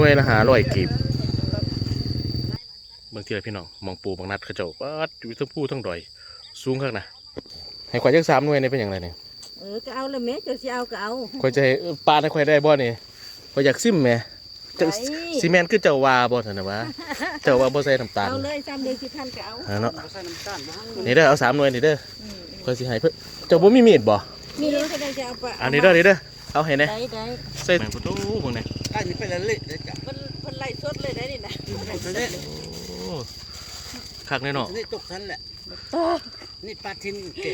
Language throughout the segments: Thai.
น่วยละหาร้อยกีบบางทีละพี่น้องมองปูบางนัดเขาเจ้าปัดอยู่ทั้งผู้ทั้งดอย สูงข้างนะให้ข่อยจักสามหน่วยนี่เป็นอย่างไรเนี่ยเออก็เอาละแม่เจ้าสิเอาก็เอาข่อยจะให้ปลาให้ข่อยได้บ่นี่ข่อยอยากซิมแหม่จังได้ซีเมนต์คือเจ้าว่าบ่ซั่นน่ะวะเจ้าว่าบ่ใส่น้ำตาลเอาเลยซ้ำเลยสิพันก็เอาอ่าเนาะใส่น้ำตาลบ่ฮั่งนี่เด้อเอาสามหน่วยนี่เด้ออืมข่อยสิให้เพิ่นเจ้าบ่มีมีดบ่มีเลี้ยงก็ได้จะเอาไปอันนี้เด้อนี่เด้อ เอาให้แหน่ได้ได้ใส่แม่นประตูเบิ่งแหน่ใกล้นี่ไปแล้วเละเด้จ้ะเพิ่นเพิ่นไล่สดเลยได้นี่นะตัวนี้โอ้คักแน่เนาะตัวนี้ตกทันแหละนี่ปลาทินเก๋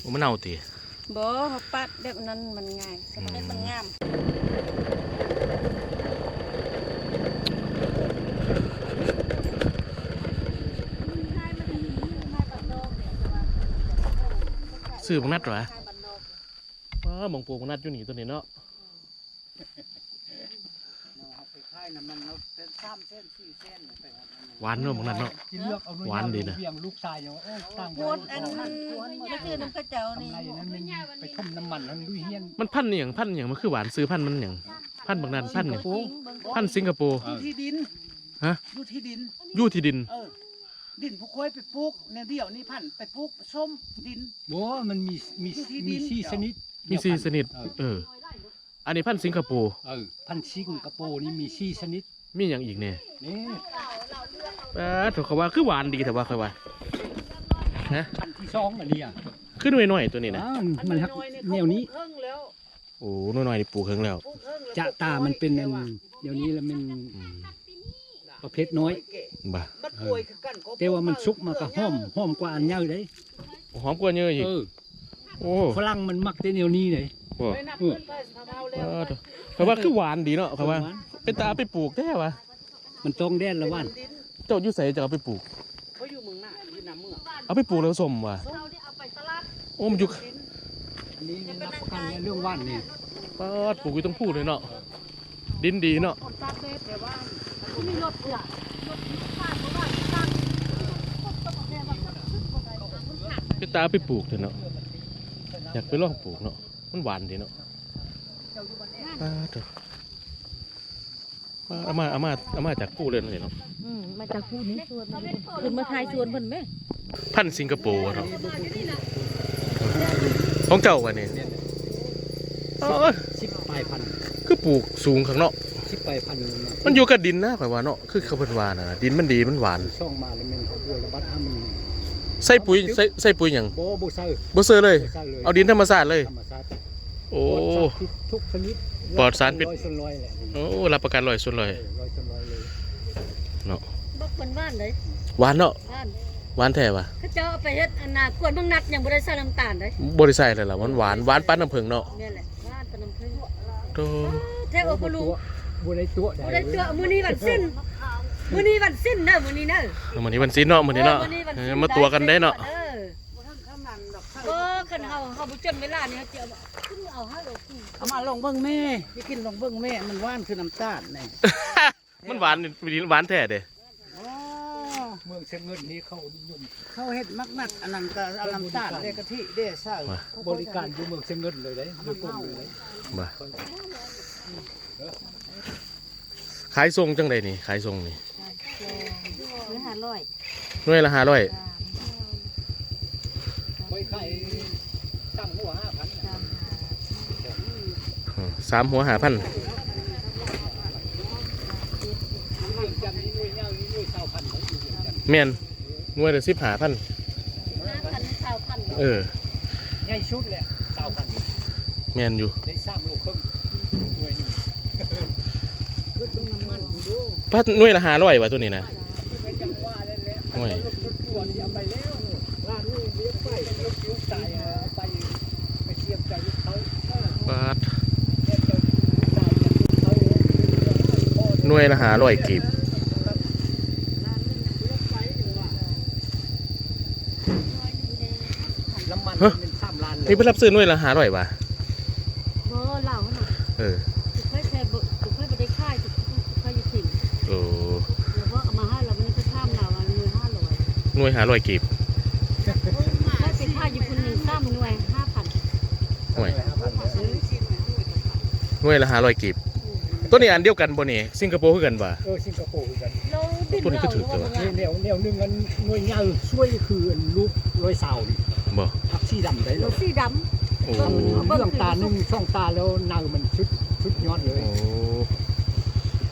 โอ้มันเอาติบ่เขาปัดแบบนั้นมันง่ายสมัยมันงามซื้อบังนัดเหรอ อ๋อมองปูบังนัดอยู่นี่ตัวนี้เนาะเอาไปค่ายน้ำมันเราเป็นสามเส้นสี่เส้นไปครับหวานเนาะบังนัดเนาะ ที่เลือกเอาหวานดีนะ เบี่ยงลูกชายอย่างว่าเออตั้งโพดอันนั้นไม่คือน้ำกระเจ้าทำนี่ไรอย่างนั้นมันไปทุ่มน้ำมันแล้วลุยเฮียนมันพันธุ์อหย่างพันธุ์อหย่างมันคือหวานซื้อพันธุ์มันอหย่างพันธุ์บางนัดพันธุ์หยังพันธุ์สิงคโปร์ อยู่ที่ดินฮะ อยู่ที่ดิน อยู่ที่ดิน เออ ดินผู้ค่อยไปปลูกในเดี่ยวนี่พันธุ์ไปปลูกส้มดินโอ้มันมีมีอยู่ที่ดิมีนสี่ชนิด มีสี่ชนิดเออเออ อันนี้พันธุ์สิงคโปร์ เออพันธุ์ซิงคโปร์นี่มีสี่ชนิดมีอย่างอีกเนี่ยนี่แป๊ดเขาว่าคือหวานดีแต่ว่าค่อยว่าฮะพันธุ์ที่สองอันเนี้อะคือหน่วยหน่อยๆตัวนี้นะ อ้าวมันฮักแนวนี้เพิ่งแล้วโอ้หน่วยหน่อยๆนี่ปลูกเครื่องแล้วปลูกเพิ่งแล้ว จะตามันเป็นอันเดี๋ยวนี้แล้วมันอืมประเภทน้อย บ่าบัดป่วยคือกันก็แต่ว่ามันสุกมาก็หอมหอมกว่าอันเยอะเลยหอมกว่าเยอะอีกเออ โอ้ฝรั่งมันมักแต่แนวนี้เลยโหไปนับเพิ่นไปทำเอาแล้วเออเขาว่าคือหวานดีเนาะเขาว่าหวานเป็นตาเอาไปปลูกแท้วะมันต้องแดนละวันดินเจ้าอยู่ใส่จะเอาไปปลูก เขาอยู่เมืองหน้าอยู่น้ำเมืองเอาไปปลูกแล้วสมว่ะเราได้เอาไปตลาดโอ้มันอยู่อันนี้รับประกันเรื่องว่านนี่ปาดปลูกอยู่ต้องพูดเลยเนาะดินดีเนาะคนตาเบ็ดแต่ว่ามันมีรถเอื้อรถฟาดบ่ว่าตั้งเป็นตาเอาไปปลูกเถอะเนาะ อยากไปลองปลูกเนาะมันหวานดีเนาะปาดเถอะปาดเอามาเอามาเอามาจากผู้เลยเนาะอืมมาจากผู้นี้ชวนมันเพิ่นมาทายชวนเพิ่นแม่พันธุ์สิงคโปร์เนาะของเจ้ากันนี่เอ้ยสิบปลายพันธุ์คือปลูกสูงข้างเนาะสิบปลายพันธุ์มันอยู่กับดินนะข่อยว่าเนาะคือเขาเพิ่นว่าน่ะดินมันดีมันหวานช่องมาแล้วมันเขาบวยระบัดอามี ใส่ปุ๋ยใส่ใส่ปุ๋ยหยังโบโบเซอร์บ่เซอร์เลยโบเซอร์เลยเอาดินธรรมชาติเลย ธรรมชาติโอ้ ปลอดสารพิษทุกชนิดปลอดสารพิษ ร้อยส่วนร้อยแหละโอ้รับประกันร้อยส่วนร้อยเออร้อยส่วนร้อยเลยเนาะบ่เพิ่นว่านเลยหวานเนาะว่านหวานแท้ว่ะเขาเจ้าเอาไปเฮ็ดอันน่ะกวนบางนัดยังบ่ได้ใส่น้ำตาลเลยบ่ได้ใส่เลยล่ะมันหวานหวานปานน้ำผึ้งเนาะนี่แหละว่านเป็นน้ำผึ้งโต แท้โอบ่รู้บัได้ตัวบ่ได้เจอมื้อนี้วันสิ้น มื้อนี้วันสิ้นเด้อมื้อนี้เด้อมื้อนี้วันศีลเนาะมื้อนี้เนาะออมื้อวันเอสิ้อมาตัวกันได้เนาะออบ่ทันข้ามนันดอกข้างก็คันเฮาเฮาบ่จนเวลานี่เฮาสิเอาขึ้นเอาให้เรากินเอามาลองเบิ่งแม่ที่กินลองเบิ่งแม่มันหวานคือน้ำตาลนี่มันหวานนี่หวานแท้เด้อ๋อเมืองเชียงเงินนี้เขานิยมเขาเฮ็ดมักนัดอันนั้นก็เอาน้ำตาลเด้กะทิเด้ใส่บริการอยู่เมืองเชียงเงินเลยได้โดยตรงเลยได้บ่ขายทรงจังไดนี่ขายทรงนี่ห รือ500หน่วยละ500ไว้ขายตั้งหัวห้าพันอืมสามหัว5,000เรื่องจันทร์นี่หน่วยเงานี่หน่วยเศร้าพันเขาอยู่เรื่องจันทร์แม่นหน่วยละ15,000 5,000 2,000เออใหญ่ชุดแหละเศร้าพันแม่นอยู่ได้สร้างโลกครึ่งหน่วยหนึงคือตรงน้ำมันดู พัดหน่วยละ500ว่ะตัวนี้นะ โอ้ยรถรถทัวร์ที่เอาไปแล้วร้านนี้เลี้ยงไปรถยุ้ตายเอาไปไปเทียบใจกับเขาเออปาดเทียบใจตายกับเขาพ่อหน่วยละ500กีบน้ำมันเป็นสามล้านเลยนี่เพิ่นรับซื้อหน่วยละ500ว่ะ บ่เล่าหั่นน่ะ เออ สุเคยแท้บ่สุเคยบ่ได้ค่ายสุเคยอยู่ถิ่น โอ้ เดี๋ยวว่าเอามาให้เราวันนี้ก็ข้ามเราวันมือ 500หน่วย500กีบถ้าเป็นค่าอยู่คนหนึงข้ามหน่วย5,000หน่วยหน่วยละ500กีบเตัวนี้อันเดียวกันบ่นี่สิงคโปร์คือกันบ่เออสิงคโปร์คือกันเราดิ้นตัวนี้ก็ถือตัวนี่แนวแนวหนึงมันหน่วยเงาช่วยคืออันลูกรอยเสานี่บ่พักสีดำได้เลเรายสีดโอ้ถ้ามันเรื่องตาหนึ่งช่องตาแล้วนางมันชุดชุดยอดเลยโอ้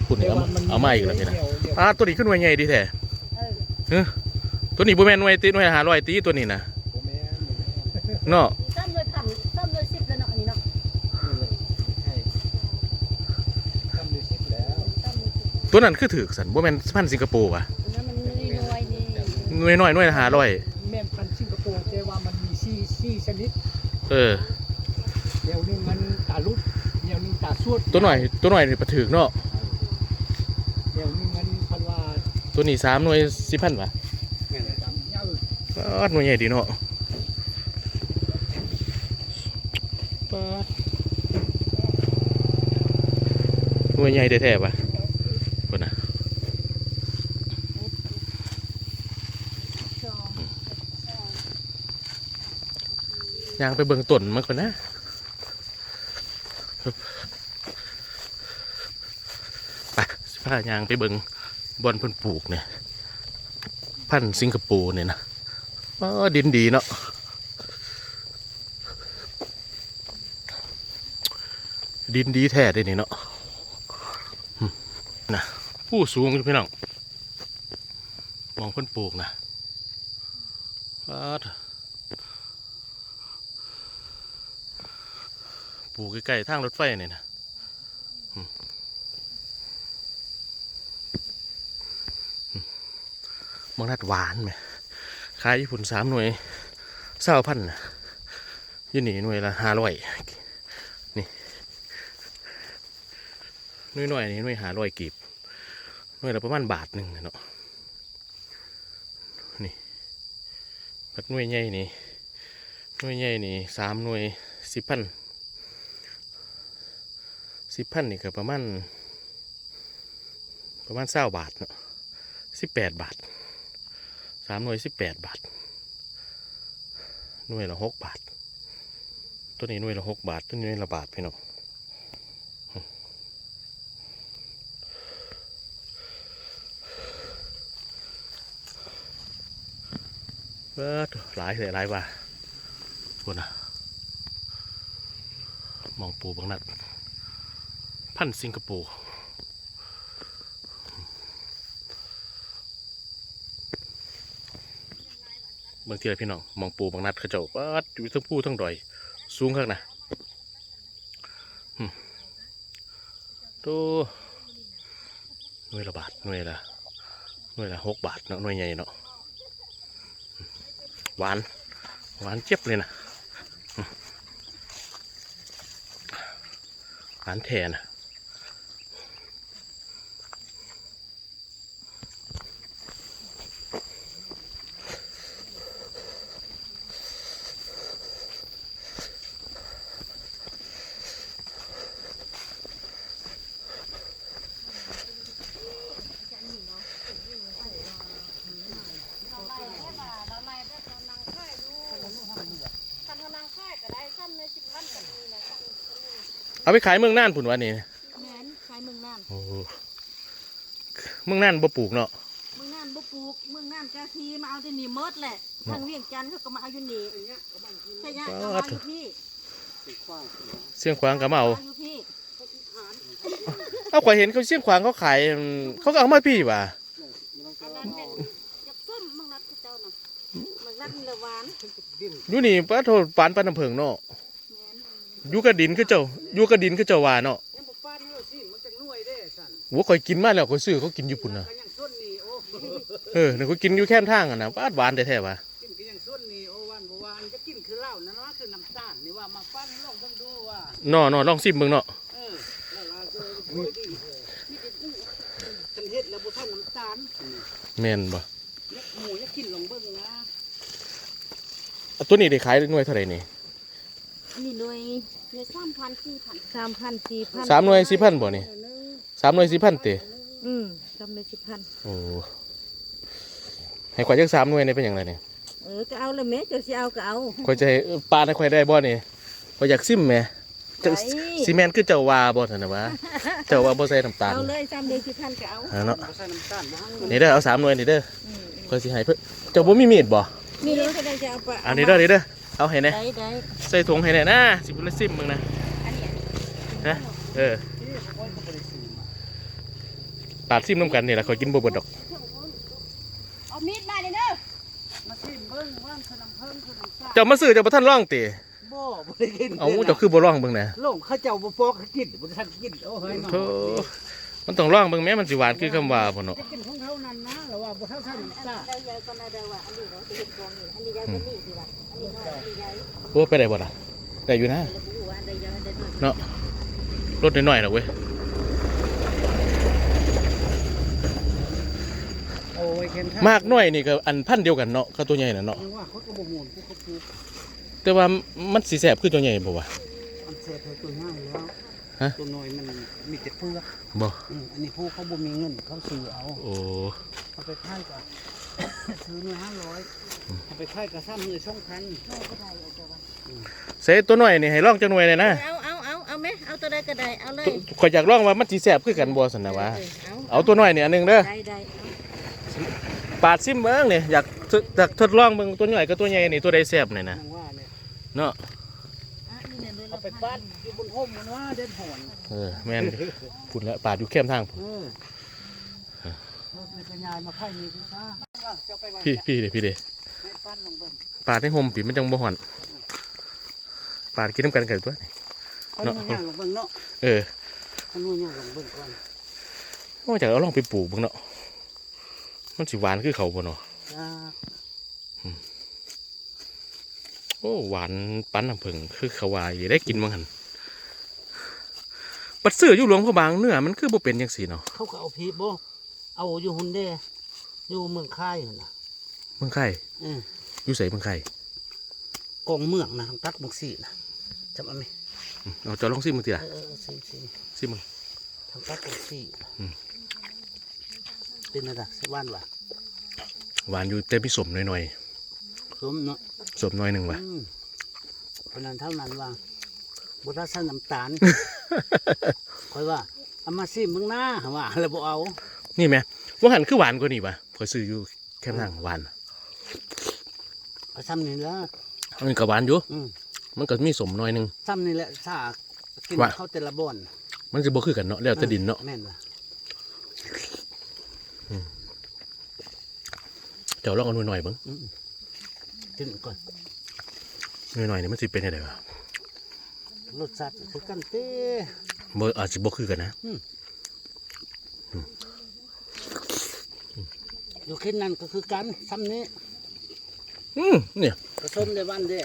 คุณเอามาเอามาอีกแล้วพี่นะแนวแนวอ่าตัวนี้ขึ้นหน่วยใหญ่ดีแท้ำเออ ตัวนี้บ่แม่นหน่วยตีหน่วย500ตีตัวนี้นะผมแม่นเนาะซ้ำเลยพันซ้ำเลยสิบแล้วเนาะอันนี้เนาะใช่ทำดูชิปแล้วซ้ำเลยสิบตัวนั้นคือถือสันบ่แม่นพันธุ์สิงคโปร์ว่ะอันนั้นมันน้อยๆนี่หน่วยน้อยหน่วยละ500แม่นพันธุ์สิงคโปร์แต่ว่ามันมีซี่ซี่ชนิดเออแนวหนึงมันตาลุดแนวหนึงตาสวดตัวหน่อยตัวหน่อยนี่ประถือเนาะแนวหนึงมันพันว่าตัวนี้3หน่วย10,000ว่ะดำเงา ปาดหน่วใหญ่ดีเนาะปาดหน่วยใหญ่แท้ๆว่ะเพิ่นน่ะยางไปเบิ่งต้นมันก่อนนะไปสิพายางไปเบิ่งบอนเพิ่นปลูกเนี่ย พันสิงคโปร์เนี่ยนะ ดินดีเนาะดินดีแท้เด้นี่เนาะนะผู้สูงพี่น้องมองเพิ่นปลูกนะปาดปลูกใกล้ๆทางรถไฟนี่นะอืมอืมบางนัดหวานไหม ขายญี่ปุ่นสามหน่วยเศร้าพันนะยี่นี่หน่วยละห้าร้อยนี่หน่วยหน่อยนี่หน่วยหาร้อยกีบหน่วยละประมาณบาทหนึ่งเนาะนี่บัดหน่วยใหญ่นี่หน่วยใหญ่นี่สามหน่วยสิบพันสิบพันนี่ก็ประมาณประมาณเศร้าบาทเนาะสิบแปดบาท สามหน่วยสิบแปดบาท หน่วยละหกบาท ตัวนี้หน่วยละหกบาท ตัวนี้หน่วยละบาทพี่น้องเบิดหลายเลยหลายว่าพูดนะมองปูบางนัด พันสิงคโปร์ บางที่ไรพี่น้องมองปูบางนัดเขาเจ้าปัดอยู่ทั้งผู้ทั้งดอย สูงข้างนะหึตัวหน่วยละบาทหน่วยละหน่วยละหกบาทเนาะหน่วยใหญ่เนาะหวานหวานเจี๊ยบเลยนะหวานแทนะ เราไล่ได้ตอนนางค่ายดูคันเขานางค่ายก็ได้ซ้ำเลยสิบพันก็มีนะซ้ำ เอาไปขายเมืองน่านผุนวะนี่แม่นขายเมืองน่านโอ้โหเมืองน่านบ่ปลูกเนาะเมืองน่านบ่ปลูกเมืองน่านกะทีมาเอาที่นี่เมิดแหละทางเวียงจันทน์เขาก็มาเอาอยู่นี่ใช่ไหมก็มาอยู่พี่เสียงขวางกับมาเอามาอยู่พี่เอาข่อยเห็นเขาเสียงขวางเขาขายอืมเขาก็เอามาพี่ว่ะอันนั้นเป็นจับส้มเมืองนัดเจ้าน่ะเมืองนัดมีละหวานอยู่นี่ป้าโทษปานปานน้ำเพิงเนาะแม่น อยู่กับดินคือเจ้าอยู่กับดินคือเจ้าว่าเนาะยังบ่ป้านเฮาสิมันจะหน่วยเด้สั่นหัวข่อยกินมาแล้วข่อยซื้อเขากินอยู่ปุ่นน่ะก็ยังส้นนี่โอ้เออนี่ข่อยกินอยู่แค่นทางอะนะป้าดหวานแท้ๆว่ะกินก็ยังส้นนี่โอ้วันบ่วานจะกินคือเหล้านั่นว่าคือน้ำตาลนี่ว่ามาปั้นลองเบิ่งดูว่าเนาะเนาะลองซิมเบิ่งเนาะเออแล้วว่าคือโอ้ยดีมีแต่อู้คันเฮ็ดแล้วบ่ทันน้ำตาลแม่นบ่เนี่ยหมูจะกินลองเบิ่งนะเอาตัวนี้ได้ขายหน่วยเท่าไหร่นี่ อันนี้หน่วยหน่วยสามพันสี่พันสามพันสี่พันสามหน่วยสี่พันบ่นี่สามหน่วยสี่พันเตะอืมสามหน่วยสี่พันโอ้ให้ข่อยจักสามหน่วยนี่เป็นหยังไงเนี่ยเออก็เอาเลยแม่เจ้าสิเอาก็เอาข่อยจะให้ปลาให้ข่อยได้บ่นี่ข่อยอยากซิมแหมเจ้าซีเมนต์คือเจ้าว่าบ่ซั่นน่ะวะเจ้าว่าบ่ใส่น้ำตาลเอาเลยซ้ำเดียวสิพันก็เอาเอาเนาะบ่ใส่น้ำตาลบ่ฮั่งนี่เด้อเอาสามหน่วยนี่เด้อค่อยสิให้เพิ่นเจ้าบ่มีมีดบ่มีรถก็ได้จะเอาไปอันนี้เด้อนี่เด้อ เอาให้แน่ได้ได้ใส่ถุงให้แน่นะสิบ่ละซิมมึงนะอันนี้ฮะเออนี่เขาก็บ่ได้ซื้อมาปาดซิมนํกันนี่ล่ะค่อยกินบ่เบิดดอกเอามีดมาเลยเด้อมาชิมเบิ่งว่านคือน้ำเพิ่งคือน้ำซ่าเจ้ามาซื้อเจ้าบ่ทันลองติบ่บ่ได้กินเอาเจ้าคือบ่ลองเบิ่งนะลงเขาเจ้าบ่ปอกให้กินบ่ทันกินโอ้เฮ้ยน้องโธ่ มันต้องลองเบิ่งแม้มันสิหวานคือคำว่าบ่เนาะจะกินของเขานั่นนะแล้วว่าบ่เท่าท่านซ่าได้ยายก็น่าได้ว่าอันนี้เราจะเห็นกองนี่อันนี้ยายก็นี่ดีว่าอันนี้น้อยอันนี้ยายโอ้ไปได้บ่ล่ะได้อยู่นะระบุว่าอันใดยายอันใดน้อยเนาะรถน้อยๆน่ะเว้ยโอ้ยเข็นท่มากน้อยนี่ก็อันพันธุ์เดียวกันเนาะกับตัวใหญ่น่ะเนาะยังว่าเขาก็บ่ม่วนกูก็ปลูกแต่ว่ามันสิแซ่บคือตัวใหญ่บ่วะอันเสียเธอตัวง่ายแล้ว ฮะ ตัวน้อยมันมีแต่เปลือกบ่อืมอันนี้ผู้เขาบ่มีเงินเขาซื้อเอาโอ้เอาไปค่ายกับ ซื้อเงินห้าร้อยเอาไปค่ายกับซ้ำเงินสองพันใส่ตัวน้อยนี่ให้ลองจักหน่วยเลยนะเอาเอาเอาเอาไหมเอาตัวใดก็ได้เอาเลยข่อยอยากลองว่ามันสิแซ่บคือกันบ่ซั่นน่ะวะเออเอาตัวน้อยนี่อันหนึงเด้อได้ได้ปาดซิมเบิ่งนี่อยากทดอยากทดลองเบิ่งตัวน้อยกับตัวใหญ่นี่ตัวใดแซ่บนี่นะ นังว่าเนี่ยเนาะอะ ไปพัปั้นอยู่บนห่มมันว่าเด่นหอนเออแม่นพุ่นละปาดอยู่เข้มทางพุ่นเออเออมีปัญญามาไข่มีพิซซ่าจะไปวางพี่พี่เด้พี่เด้ให้ปั้นลงเบิ่งปาดให้ห่มปีมันจังบ่ฮ้อนปาดกินน้ำกันกันตัวเอาหนูย่างลงเบิ่งเนาะเออเอาหนูย่างลงเบิ่งก่อนว่าจากเอาลองไปปลูกเบิ่งเนาะมันสิหวานคือเขาบ่เนาะจ้า โอ้หวานปั้นน้ำผึ้งคือเขาว่าอย่าได้กินมั้งหันปัดเสื้ออยู่หลวงพระบางเนื้อมันคือบ่เป็นจังซี่เนาะเขาก็เอาพีบบ่เอาอยู่หุ่นเด้อยู่เมืองค่ายหั่นน่ะเมืองไข่เอออยู่ไสเมืองไข่กองเมืองนะทางตักเมืองสี่นะจำเอาไหมอืมเอาเจะลองซิมึงทีละเออเออสี่สี่ซิมึงทางตักเมืองสี่อืมเป็นอะไรสิบ้านวะหวานอยู่แต่พี่สมหน่อยสมเนาะๆ สมหน่อยหนึงว่ะอืมเพราะนั้นเท่านั้นว่าบุตรสันน้ำตาลคอยว่าเอามาซิมึงหน้าว่าแล้วบ่เอา นี่แหมว่าหันคือหวานกว่านี่ป่ะพอยซื้ออยู่แค่ทางหวานเอาซ้ำนี่แล้วอันนี้ก็หวานอยู่อืมมันก็มีสมหน่อยหนึงซ้ำนี่แหละซากินว่าข้าวแต่ละบ่อนมันจะบ่คือกันเนาะแล้วแต่ดินเนาะแม่นว่ะเจ้าลองเอาหน่อยๆเบิ่ง อืมกินก่อนหน่อยๆนี่มันสิเป็นจังไดวะรสชาติคือกันเต้บ่อาจสิบ่คือกันนะอยู่แค่นั้นก็คือกันซ้ำนี้อืมเนี่ยผสมในวันเด้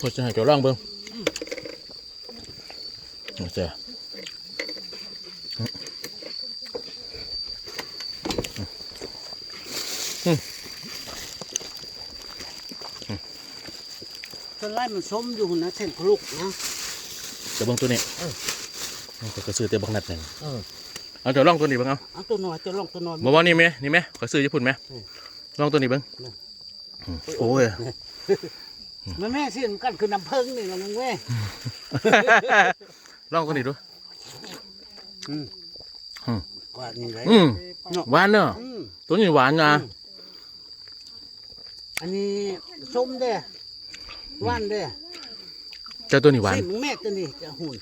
ก็จะให้เจ้าลองเบิ่งเอาจ้ะอืม ส่วนไรมันสมอยู่นะเส้นคลุกนะเดี๋ยวบิ่งตัวนี้เออก็ก็ซื้อแต่บักนัดนั่นเออเอาเจ้าลองตัวนี้บิ่งเอาเอาตัวหน่อยจะลองตัวหน่อยบ่ว่านี่ไหมนี่ไหมขอซื้อญี่ปุ่นไหมลองตัวนี้บิ้งโอ้ยมันแม่สิมันกันคือน้ำเพิงนี่ละมึงเว้ยลองตัวนี้ดูอืมอืมกว่านี่เลยอืมหวานเนาะตัวนี้หวานนะอันนี้ส้มเด้ หว่านเด้เจ้าตัวนี้หวานสิมึงแม่ตัวนี้จะหุ่น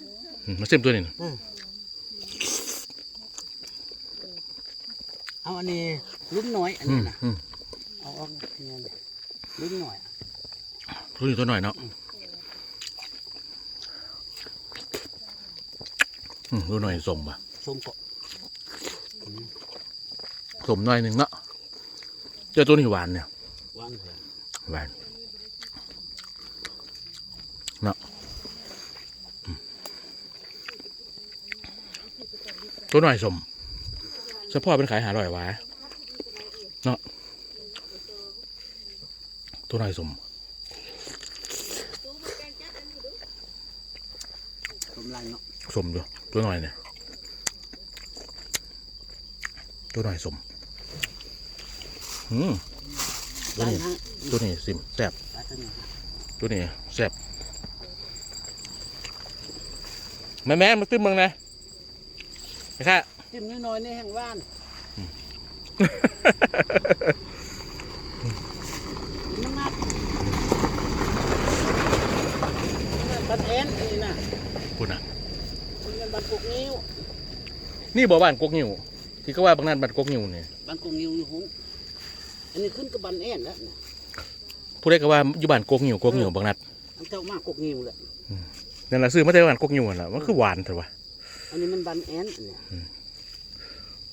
อืมมาเส้มตัวนี้เอาอันนี้ลุ้นน้อยอันอืนี้มนะอืมเอาออกเนี่ยเลยลุ้นหน่อยตัวนี้ตัวหน่อยเนาะอืมตัวหน่อยสมป่ะส้มก็สมหน่อยหนึ่งเนาะเจ้าตัวนี้หวานเนี่ยหวานเลยหวานเนาะอืม ตัวหน่อยสมเฉพาะเป็นขายหาร่อยวะเนาะตัวหน่อยสมกำลังเนาะสมอยู่ตัวหน่อยเนี่ยตัวหน่อยสมอืมตัวด้านนี้ทั้งตัวนี้สิมแซ่บตัดตัวนี้ตัวนี้แซ่บแม่แม่มาตื้มมึงนะไม่ ค่ะจิ้มน้อยๆนี่แห้งว่านน้ำมันบันเอ็นอันนี้นะคุณอะคุณเป็นบันกุกนิ้วนี่บ่บ้านกกนิ้วที่ก็ว่าบางนั้นบ้านกกนิ้วเนี่ยบันกุกนิ้วอยู่หุ้นอันนี้ขึ้นกับบันเอ็นแล้วเนี่ยผู้ใดก็ว่าอยู่บ้านกกนิ้วกกนิ้วบางนัดอันเจ้ามากกุกนิ้วแหละนั่นแหละซื้อมาแต่บ้านกกนิ้วนั่นแหละมันคือหวานแต่ว่า อันนี้มันบันเอ็นเนี่ย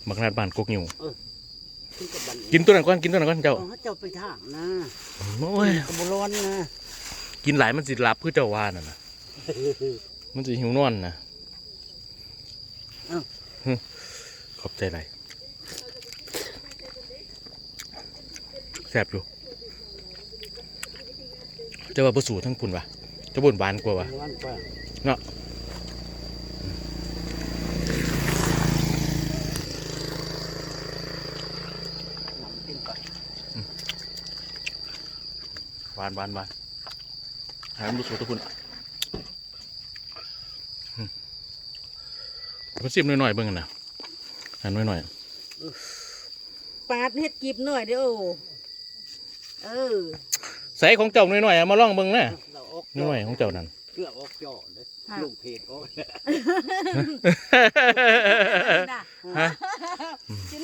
บางนัดบ้านกกนิ้วขึ้นกับบันเอ็นกินตัวนั้นก่อนกินตัวนั้นก่อนเจ้าเอาให้เจ้าไปทางนะโอ้ยกระบร้อนนะกินหลายมันสิหลับคือเจ้าว่านั่นน่ะมันสิหิวนอนนะฮึขอบใจไรแซ่บอยู่เจ้าว่าประสูทั้งคุณวะเจ้าบุญบานกว่าวะร้อนกว่าเนาะ กินก่อน หวานหวานหวานหายมันประสูทั้งคุณอืมมันซิมหน่อยๆเบิ่งกันนะหันหน่อยปาดเฮ็ดกีบหน่อยเด้อเออๆใส่ของเจ้าหน่อยๆเอามาลองเบิ่งนะเราออกหน่อยๆของเจ้านั่น เกลือออกจ่อเลยลูกเพจออกน่ะฮะ กิน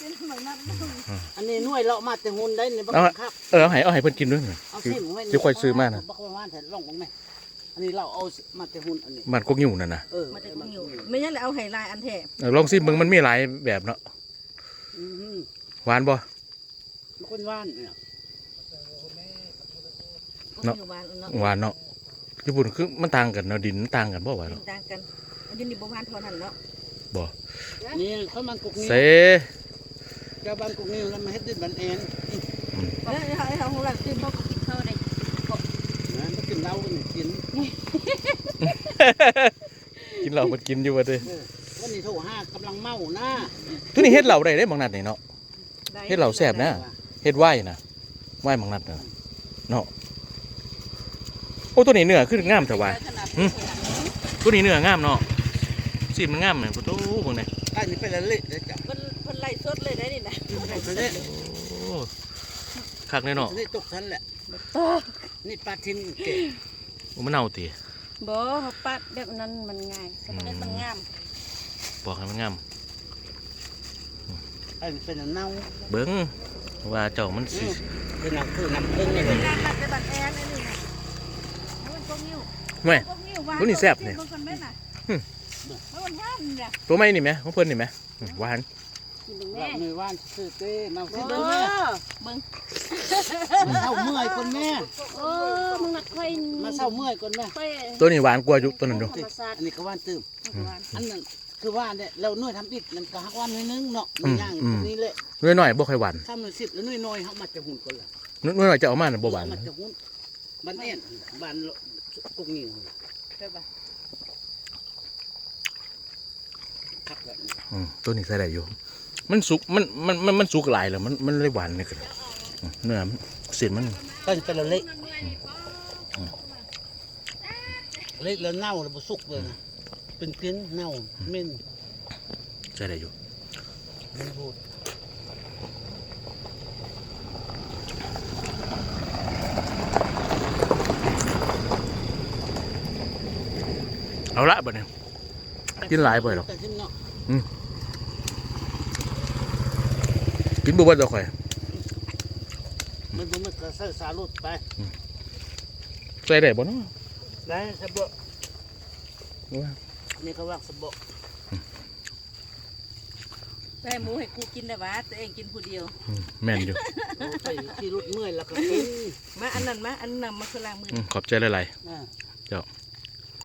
กินเหมือนนั้นอันนี้หน่วยเรามาแต่หุ่นได้ในบังเอาคับเออเอาให้เอาให้เพิ่นกินด้วยหน่อย เอาซิมไว้เดี๋ยวค่อยซื้อมาน่ะบักประมาณแถนล่องของแม่อันนี้เราเอามาแต่หุ่นอันนี้มันกกอยู่นั่นน่ะเออมาจากหิวไม่งั้นเลยเอาไห่ลายอันแท้เออลองซิเบิ่งมันมีหลายแบบเนาะอืมหวานบ่ มันคนว่านเนี่ยเนาะอยู่บ้านเนาะหวานเนาะ ญี่ปุ่นคือมันต่างกันเนาะดินมันต่างกันบ่วะกิเนาะนต่างกันอันนี้บ่บ้านเท่านั้นเนาะบ่นี่เขามันกุกนิ้วเซเจ้าบ้านกุกนิ้วแล้วมาเฮ็ดด้วยบันเอ็นเอ้ยเอาเอาของเรากินบ่ก็กินข้าวได้นะมากินเหล้ากันกินกินเหล้ามันกินอยู่ว่าเด้อเออวันนี้โทรห้ากำลังเมานะตัวนี้เฮ็ดเหล้าได้เด้บางนัดนี่เนาะเฮ็ดเหล้าแซ่บนะเฮ็ดไว้น่ะไว้บางนัดน่ะเนาะ โอ้ตัวนี้เนื้อคืองามแต่ว่าหืมตัวนี้เนื้องามเนาะสีมันงามแม่นบ่โตเบิ่งนี่อันนี้เป็นละเละเดี๋ยวจับเพิ่นเพิ่นไล่สดเลยได้นี่นะตัวนี้โอ้คักแน่เนาะตัวนี้ตกทันแหละนี่ปลาทินเก๋โอ้มันเน่าติบ่เขาปัดแบบนั้นมันง่ายสมัยนั้นมันงามบอกให้มันงามอันนี้เป็นเน่าเบิ่งว่าเจ้ามันสิเป็นน้ำคือน้ำพึ่งเลยเป็นงานรัดไปบัดแอนอันนี้นะมันก็นิ้ว แม่ก็นิ้วหวานตัวนี้แซ่บเนี่ยมัคนแม่น่ะอืมแล้วมันหวานน่ะตัวไม่นี่ไหมของเพิ่นนี่ไหมอืมหวานกินดูแม่แม่มือว่านซื้อเต้น้ำเอซื้ออเด้อแม่เบิ่งมาเศร้าเมื่อยคนแม่เออมึงน่ะค่อยมาเศร้าเมื่อยคนแม่ค่อยตัวนี้หวานกว่าอยู่ตัวนั้นดูธรรมศาสตร์อันนี้ก็ว่านตื้มหวานอันนั้นคือว่าเนี่ยเราหน่วยทำอิฐนั่นก็ฮักว่านหน่วยนึงเนาะมันย่างตรงนี้แหละน้อยหน่อยๆบ่ค่อยหวานทำหน่วยสิบแล้วหน่วยน้อยเขามาจะหุ่นคนละน้อยหน่อยๆจะเอามาน่ะบ่หวานมาจะหุ่นบ้านเอ็นบ้าน กุกงิ้วใช่ป่ะคักแบบนี้อืมตัวนี้ใส่ได้อยู่ มันสุกมันมันมันมันสุกหลายแล้วมันมันเลยหวานนี่ก็ได้อืมเนื้อมันเส้นมันก็จะเป็นละเละเละแล้วเน่าแล้วบุสุกเลยนะเป็นกลิ้นเน่าเหม็นใส่ได้อยู่มันบูด เอาละบัดนี้กินหลายไปหรอกแต่ที่เนาะกินบ่เบิดดอกข่อยมันมันมันก็ใส่สาลุดไปใส่ได้บ่เนาะได้สะบะว่านี่เขาว่าสะบะแม่หมูให้กูกินได้วะตัวเองกินผู้เดียวอืมแม่นอยู่เอาใส่ที่รุดเมื่อยแล้วก็กินมาอันนั้นมาอันนั้นมาคือล้างมืออืมขอบใจหลายอ่าๆเจ้า